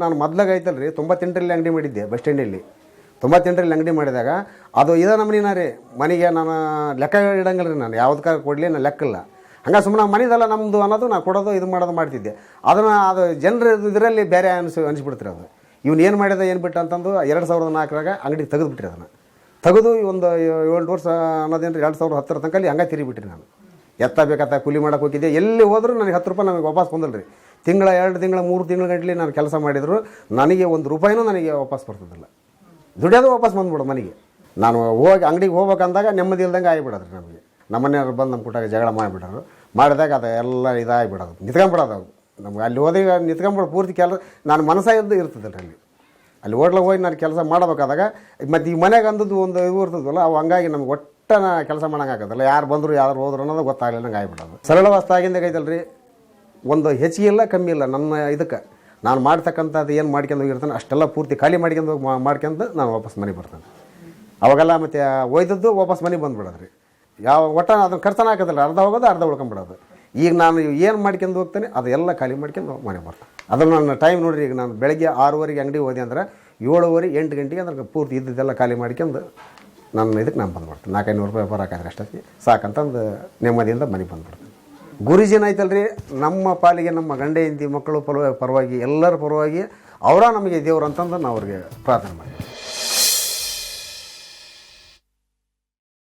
ನಾನು ಮೊದ್ಲಾಗ ಐತಲ್ಲ ರೀ ತೊಂಬತ್ತೆಂಟರಲ್ಲಿ ಅಂಗಡಿ ಮಾಡಿದ್ದೆ ಬಸ್ ಸ್ಟ್ಯಾಂಡಲ್ಲಿ. ತೊಂಬತ್ತೆಂಟರಲ್ಲಿ ಅಂಗಡಿ ಮಾಡಿದಾಗ, ಅದು ಇದೇ ನಮ್ಮನಿನ ರೀ, ಮನೆಗೆ ನಾನು ಲೆಕ್ಕ ಇಡಂಗಿಲ್ಲ ರೀ ನಾನು ಯಾವ್ದಕ್ಕೆ ಕೊಡಲಿ ನಾನು ಲೆಕ್ಕಿಲ್ಲ. ಹಂಗೆ ಸುಮ್ಮನೆ ಮನೆದಲ್ಲ ನಮ್ಮದು ಅನ್ನೋದು ನಾನು ಕೊಡೋದು, ಇದು ಮಾಡೋದು ಮಾಡ್ತಿದ್ದೆ. ಅದನ್ನು ಅದು ಜನರ ಇದರಲ್ಲಿ ಬೇರೆ ಅನಿಸ್, ಅನಿಸ್ಬಿಡ್ತೀರಿ ಅದು. ಇವ್ನು ಏನು ಮಾಡಿದೆ, ಏನು ಬಿಟ್ಟು ಅಂತಂದು ಎರಡು ಸಾವಿರದ ನಾಲ್ಕರಾಗ ಅಂಗಡಿ ತೆಗೆದುಬಿಟ್ರಿ ಅದನ್ನು. ತೆಗೆದು ಒಂದು ಏಳು ವರ್ಷ ಅನ್ನೋದೇನು ಎರಡು ಸಾವಿರದ ಹತ್ತರ ತನಕ ಅಲ್ಲಿ ಹಂಗೆ ತಿರುಗಿಬಿಟ್ರಿ ನಾನು. ಎತ್ತ ಬೇಕತ್ತ ಕೂಲಿ ಮಾಡೋಕೆ ಹೋಗಿದ್ದೆ, ಎಲ್ಲಿ ಹೋದರೂ ನನಗೆ ಹತ್ತು ರೂಪಾಯಿ ನನಗೆ ವಾಪಸ್ ರೀ ತಿಂಗಳ, ಎರಡು ತಿಂಗಳ, ಮೂರು ತಿಂಗಳ ಗಂಟಲಿ ನಾನು ಕೆಲಸ ಮಾಡಿದ್ರು, ನನಗೆ ಒಂದು ರೂಪಾಯಿನೂ ನನಗೆ ವಾಪಸ್ ಬರ್ತದಿಲ್ಲ. ದುಡಿಯೋದು ವಾಪಸ್ ಬಂದ್ಬಿಡು ಮನೆಗೆ. ನಾನು ಹೋಗಿ, ಅಂಗಡಿಗೆ ಹೋಗ್ಬೇಕಂದಾಗ ನೆಮ್ಮದಿ ಇಲ್ದಂಗೆ ಆಗಿಬಿಡೋದ್ರಿ ನಮಗೆ. ನಮ್ಮನೆಯವ್ರು ಬಂದು ನಮ್ಮ ಕುಟಾಗ ಜಗಳ ಮಾಡಿಬಿಡೋರು ಮಾಡಿದಾಗ ಅದು ಎಲ್ಲ ಇದಾಗಿಬಿಡೋದು. ನಿಂತ್ಕೊಂಬಿಡೋದು ಅವು ನಮ್ಗೆ ಅಲ್ಲಿ ಹೋದಾಗ ನಿಂತ್ಕೊಂಬಿಡೋ, ಪೂರ್ತಿ ಕೆಲಸ ನಾನು ಮನಸ್ಸಾಗಿದ್ದು ಇರ್ತದಲ್ಲ ಅಲ್ಲಿ. ಅಲ್ಲಿ ಹೋಟ್ಲಿಗೆ ಹೋಗಿ ನಾನು ಕೆಲಸ ಮಾಡಬೇಕಾದಾಗ, ಮತ್ತು ಈ ಮನೆಗೆ ಅಂದದ್ದು ಒಂದು ಇದು ಇರ್ತದಲ್ಲ, ಅವು ಹಂಗಾಗಿ ನಮ್ಗೆ ಒಟ್ಟ ಕೆಲಸ ಮಾಡೋಂಗಾಗತ್ತಲ್ಲ. ಯಾರು ಬಂದರು, ಯಾರು ಹೋದ್ರು ಅನ್ನೋದು ಗೊತ್ತಾಗಲಿಲ್ಲ ನಂಗೆ ಆಗಿಬಿಡೋದು ಸರಳವಾಸ್ತಾಗಿಂದ ಐತಲ್ರಿ ಒಂದು ಹೆಚ್ಚಿಗೆ ಇಲ್ಲ, ಕಮ್ಮಿ ಇಲ್ಲ. ನನ್ನ ಇದಕ್ಕೆ ನಾನು ಮಾಡ್ತಕ್ಕಂಥದ್ದು ಏನು ಮಾಡ್ಕೊಂಡು ಹೋಗಿರ್ತಾನೆ ಅಷ್ಟೆಲ್ಲ ಪೂರ್ತಿ ಖಾಲಿ ಮಾಡ್ಕೊಂಡು ಮಾಡ್ಕೊಂಡು ನಾನು ವಾಪಸ್ ಮನೆಗೆ ಬರ್ತೇನೆ. ಅವಾಗೆಲ್ಲ ಮತ್ತು ಒಯ್ದದ್ದು ವಾಪಸ್ ಮನೆಗೆ ಬಂದ್ಬಿಡೋದು ರೀ ಯಾವ ಒಟ್ಟ ಅದನ್ನು ಖರ್ಚನ ಹಾಕೋದಿಲ್ಲ, ಅರ್ಧ ಹೋಗೋದು, ಅರ್ಧ ಉಳ್ಕೊಂಬಿಡೋದು. ಈಗ ನಾನು ಏನು ಮಾಡ್ಕೊಂಡು ಹೋಗ್ತೇನೆ, ಅದೆಲ್ಲ ಖಾಲಿ ಮಾಡ್ಕೊಂಡು ಮನೆಗೆ ಬರ್ತೇನೆ. ಅದನ್ನು ನನ್ನ ಟೈಮ್ ನೋಡಿರಿ, ಈಗ ನಾನು ಬೆಳಗ್ಗೆ ಆರೂವರೆಗೆ ಅಂಗಡಿ ಹೋದೆ ಅಂದ್ರೆ ಏಳುವರೆ, ಎಂಟು ಗಂಟೆಗೆ ಅದ್ರ ಪೂರ್ತಿ ಇದ್ದದ್ದೆಲ್ಲ ಖಾಲಿ ಮಾಡ್ಕೊಂಡು ನನ್ನ ಇದಕ್ಕೆ ನಾನು ಬಂದ್ಬಿಡ್ತೀನಿ. ನಾಲ್ಕೈನೂರು ರೂಪಾಯಿ ಬರೋಕ್ಕಾದ್ರೆ ಅಷ್ಟೊತ್ತಿಗೆ ಸಾಕಂತಂದು ನೆಮ್ಮದಿಯಿಂದ ಮನೆಗೆ ಬಂದ್ಬಿಡ್ತೀನಿ. ಗುರುಜಿನ ಐತಲ್ರಿ, ನಮ್ಮ ಪಾಲಿಗೆ, ನಮ್ಮ ಗಂಡೆ ಹೆಂಡತಿ ಮಕ್ಕಳು ಪರವಾಗಿ ಎಲ್ಲರ ಪರವಾಗಿ ಅವರ ನಮಗೆ ದೇವ್ರು ಅಂತಂದು ನಾವು ಅವ್ರಿಗೆ ಪ್ರಾರ್ಥನೆ ಮಾಡ್ತೀವಿ